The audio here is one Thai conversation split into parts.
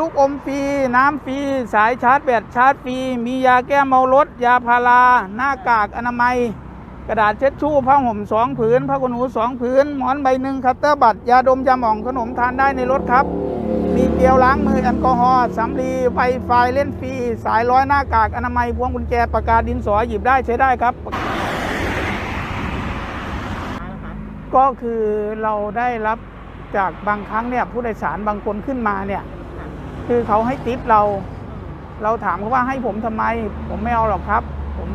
ลูกอมฟรี น้ำฟรี สายชาร์จแบตชาร์จฟรี มียาแก้เมารถ ยาพารา หน้ากากอนามัย กระดาษเช็ดชู่ผ้าห่มสองผืนผ้าขนหนูสองผืน หมอนใบหนึ่งคัตเตอร์บัตรยาดมยาหม่องขนมทานได้ในรถครับ มีเจลล้างมือแอลกอฮอล์สำลีไวไฟเล่นฟรี สายร้อยหน้ากากอนามัยพวงกุญแจปากกาดินสอหยิบได้ใช้ได้ครับก็คือเราได้รับจากบางครั้งเนี่ยผู้โดยสารบางคนขึ้นมาเนี่ย คือเขาให้ติปเรา เราถามเขาว่าให้ผมทำไม ผมไม่เอาหรอกครับ ผม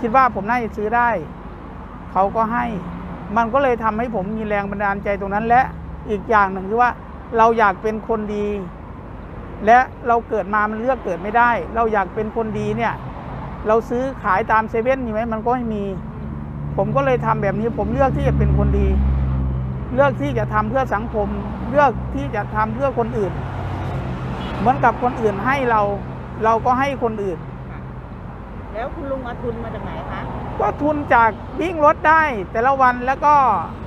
คิดว่าผมน่าจะซื้อได้ เขาก็ให้ มันก็เลยทำให้ผมมีแรงบันดาลใจตรงนั้น และอีกอย่างหนึ่งคือว่าเราอยากเป็นคนดี และเราเกิดมามันเลือกเกิดไม่ได้ เราอยากเป็นคนดีเนี่ย เราซื้อขายตามเซเว่นมีไหมมันก็ไม่มี ผมก็เลยทำแบบนี้ ผมเลือกที่จะเป็นคนดี เลือกที่จะทำเพื่อสังคม เลือกที่จะทำเพื่อคนอื่น เหมือนกับคนอื่นให้เรา เราก็ให้คนอื่น แล้วคุณลุงเอาทุนมาจากไหนคะก็ทุนจากวิ่งรถได้แต่ละวันแล้วก็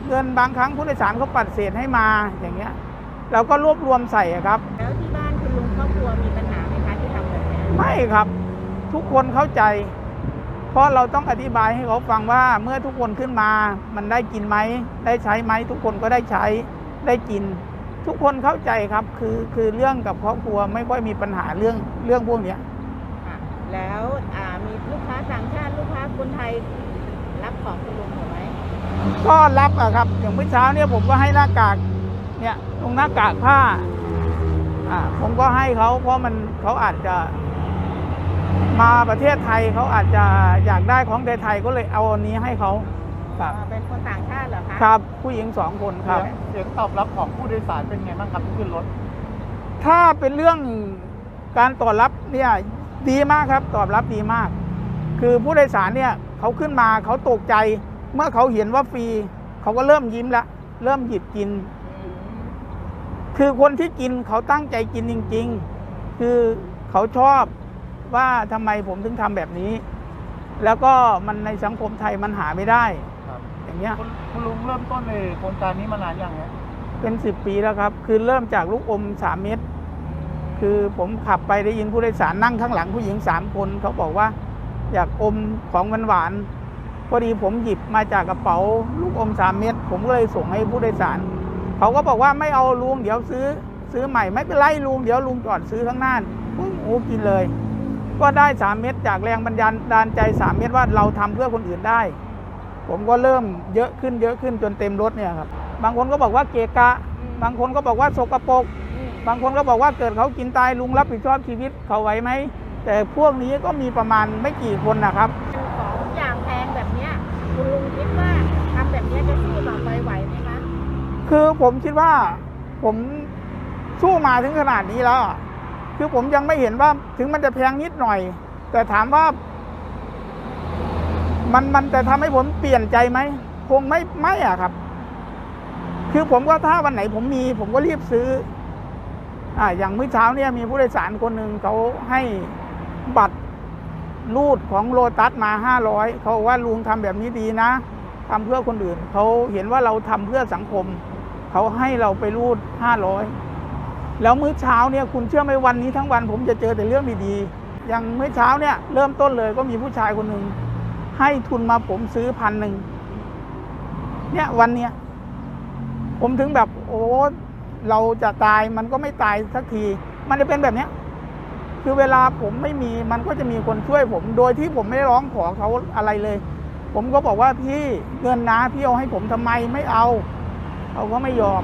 เงินบางครั้งผู้โดยสารเขาปัดเศษให้มาอย่างเงี้ย เราก็รวบรวมใส่อะครับ แล้วที่บ้านคุณลุงครอบครัวมีปัญหาไหมคะที่ทำแบบเนี้ยไม่ครับ ทุกคนเข้าใจ เพราะเราต้องอธิบายให้เขาฟังว่าเมื่อทุกคนขึ้นมา มันได้กินไหมได้ใช้ไหมทุกคนก็ได้ใช้ได้กิน ทุกคนเข้าใจครับ คือคือเรื่องกับครอบครัวไม่ค่อยมีปัญหาเรื่องเรื่องพวกเนี้ยค่ะแล้วอ่ามีลูกค้าต่างชาติลูกค้าคนไทยรับของคุณลุงถูกไหมก็รับอะครับ อย่างเมื่อเช้าเนี่ยผมก็ให้หน้ากากเนี่ยตรงหน้ากากผ้าอ่าผมก็ให้เขาเพราะมันเขาอาจจะ มาประเทศไทยเขาอาจจะอยากได้ของไทยๆก็เลยเอาอันนี้ให้เขา ครับอ่าเป็นคนต่างชาติเหรอคะครับผู้หญิงสองคนครับ เสียงตอบรับของผู้โดยสารเป็นไงบ้างครับที่ขึ้นรถ ถ้าเป็นเรื่องการตอบรับเนี่ยดีมากครับ ตอบรับดีมาก คือผู้โดยสารเนี่ยเขาขึ้นมาเขาตกใจ เมื่อเขาเห็นว่าฟรีเขาก็เริ่มยิ้มละเริ่มหยิบกิน คือคนที่กินเขาตั้งใจกินจริง ๆ คือเขาชอบว่าทำไมผมถึงทำแบบนี้ แล้วก็มันในสังคมไทยมันหาไม่ได้ครับ อย่างเงี้ย คุณคุณลุงเริ่มต้นในโครงการนี้มานานยังฮะเป็นสิบปีแล้วครับ คือเริ่มจากลูกอมสามเม็ดคือผมขับไปได้ยินผู้โดยสารนั่งข้างหลังผู้หญิงสามคนเขาบอกว่า อยากอมของหวานๆพอดีผมหยิบมาจากกระเป๋า ลูกอมสามเม็ดผมก็เลยส่งให้ผู้โดยสารเขาก็บอกว่าไม่เอาลุงเดี๋ยวซื้อซื้อใหม่ไม่เป็นไรลุงเดี๋ยวลุงจอดซื้อข้างหน้าปุ้งโอ้กินเลย ก็ได้สามเม็ดจากแรงบันดาลดาลใจสามเม็ดว่าเราทำเพื่อคนอื่นได้ ผมก็เริ่มเยอะขึ้นเยอะขึ้นจนเต็มรถเนี่ยครับ บางคนก็บอกว่าเกะกะ บางคนก็บอกว่าสกปรก บางคนก็บอกว่าเกิดเขากินตายลุงรับผิดชอบชีวิตเขาไหวไหม แต่พวกนี้ก็มีประมาณไม่กี่คนนะครับของทุกอย่างแพงแบบเนี้ยคุณลุงคิดว่าทำแบบเนี้ยจะสู้ต่อไปไหวไหมคะ คือผมคิดว่าผมสู้มาถึงขนาดนี้แล้วอะคือผมยังไม่เห็นว่าถึงมันจะแพงนิดหน่อย แต่ถามว่า มันมันจะทำให้ผมเปลี่ยนใจไหมคงไม่ไม่อะครับ คือผมก็ถ้าวันไหนผมมี ผมก็รีบซื้อ อ่า อย่างเมื่อเช้าเนี่ยมีผู้โดยสารคนหนึ่งเขาให้บัตรรูดของโลตัสมาห้าร้อยเขาบอกว่าลุงทำแบบนี้ดีนะทำเพื่อคนอื่น เขาเห็นว่าเราทำเพื่อสังคม เขาให้เราไปรูดห้าร้อยแล้วมื้อเช้าเนี่ยคุณเชื่อไหมวันนี้ทั้งวัน ผมจะเจอแต่เรื่องดีๆอย่างมื้อเช้าเนี่ยเริ่มต้นเลยก็มีผู้ชายคนหนึ่ง ให้ทุนมาผมซื้อพันหนึ่งเนี่ยวันเนี้ยผมถึงแบบ โอ้เราจะตายมันก็ไม่ตายสักที มันจะเป็นแบบเนี้ย คือเวลาผมไม่มีมันก็จะมีคนช่วยผม โดยที่ผมไม่ได้ร้องขอเขาอะไรเลย ผมก็บอกว่าพี่เงินนะพี่เอาให้ผมทำไมไม่เอาเขาก็ไม่ยอม